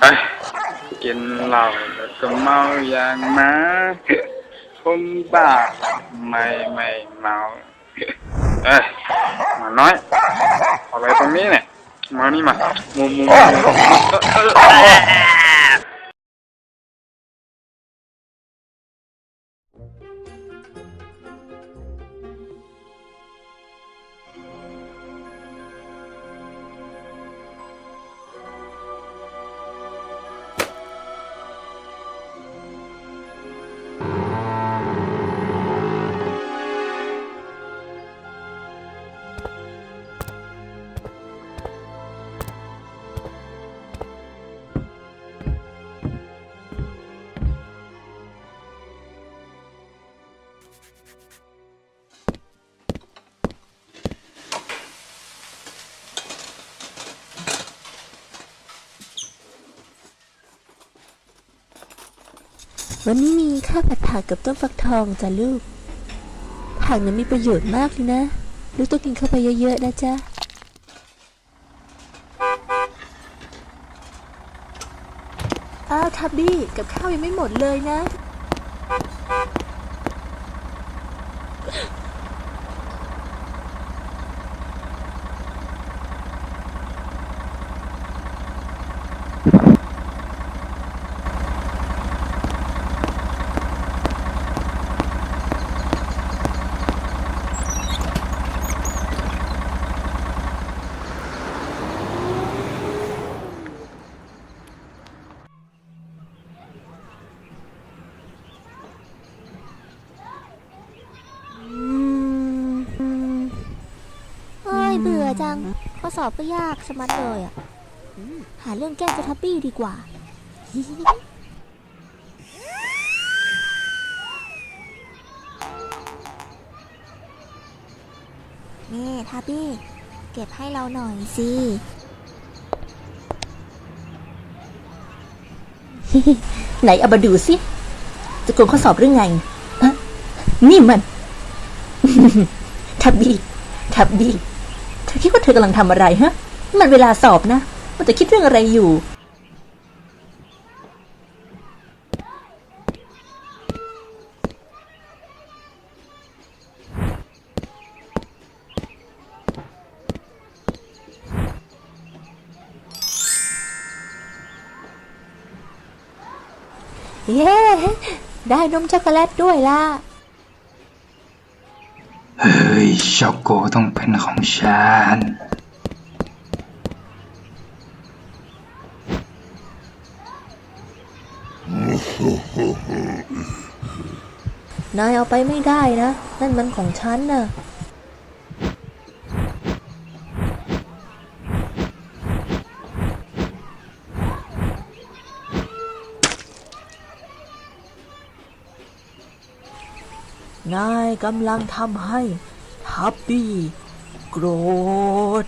เอ้ยกินเหล้าแล้วก็เมาอย่างหมาคนบ้าไม่ไม่เมาเอ้ยหมาน้อยอาอะไรตรงนี้เนี่ยมานี่มามุมมุม วันนี้มีข้าวผัดผักกับต้มฟักทองจ้ะลูก ผักนี่ยมีประโยชน์มากเลยนะ ลูกต้องกินเข้าไปเยอะๆนะจ๊ะอ้าวทับบี้กับข้าวยังไม่หมดเลยนะ จัง ข้อสอบก็ยากชะมัดเลยอะ หาเรื่องแก้เจะทับบี้ดีกว่า นี่ทับบี้ เก็บให้เราหน่อยสิไหนเอามาดูสิ จะโกงข้อสอบหรือไงนี่มัน ทับบี้ ทับบี้ คิดว่าเธอกำลังทำอะไรฮะ มันเวลาสอบนะ มันจะคิดเรื่องอะไรอยู่ เย้ ได้นมช็อกโกแลตด้วยล่ะ เฮ้ย ช็อกโกต้องเป็นของฉันนายเอาไปไม่ได้นะ นั่นมันของฉันน่ะ นายกำลังทำให้ ทับบี้โกรธ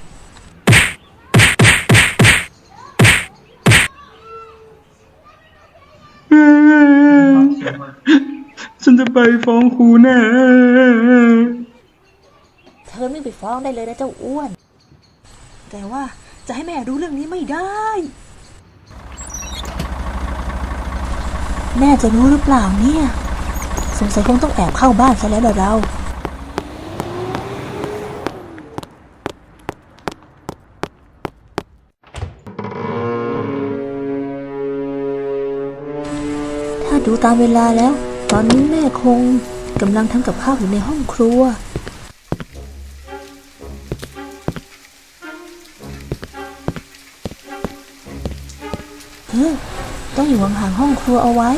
ฉันจะไปฟ้องครูแน่ เธอไม่ไปฟ้องได้เลยนะเจ้าอ้วน แต่ว่าจะให้แม่รู้เรื่องนี้ไม่ได้ แม่จะรู้หรือเปล่าเนี่ย สงสัยคงต้องแอบเข้าบ้านซะแล้วล่ะเรา ดูตามเวลาแล้ว ตอนนี้แม่คงกำลังทำกับข้าวอยู่ในห้องครัว เฮ้ยต้องอยู่ห่างๆห้องครัวเอาไว้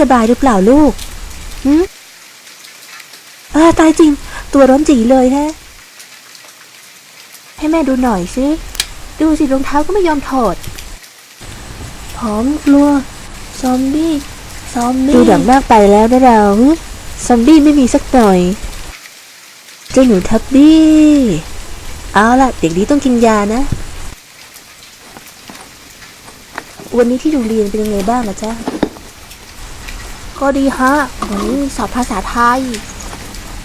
สบายหรือเปล่าลูกหืมอ่าตายจริง ตัวร้อนจีเลยแฮะ ให้แม่ดูหน่อยสิ ดูสิรองเท้าก็ไม่ยอมถอดผอมกลัว ซอมบี้ ซอมบี้ ดูดังมากไปแล้วนะเราซอมบี้ไม่มีสักหน่อยเจ้าหนูทับบี้ เอาล่ะ เด็กนี้ต้องกินยานะ วันนี้ที่โรงเรียนเป็นยังไงบ้างอะจ๊ะ ก็ดีฮะวันนี้สอบภาษาไทย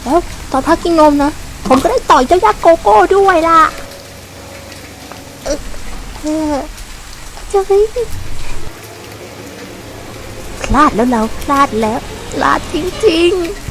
แล้วตอนพักกินนมนะ ผมก็ได้ต่อยเจ้ายักษ์โกโก้ด้วยล่ะเออเออเจะพลาดแล้วเราพลาดแล้วพลาดจริงๆ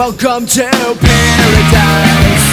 Welcome to paradise.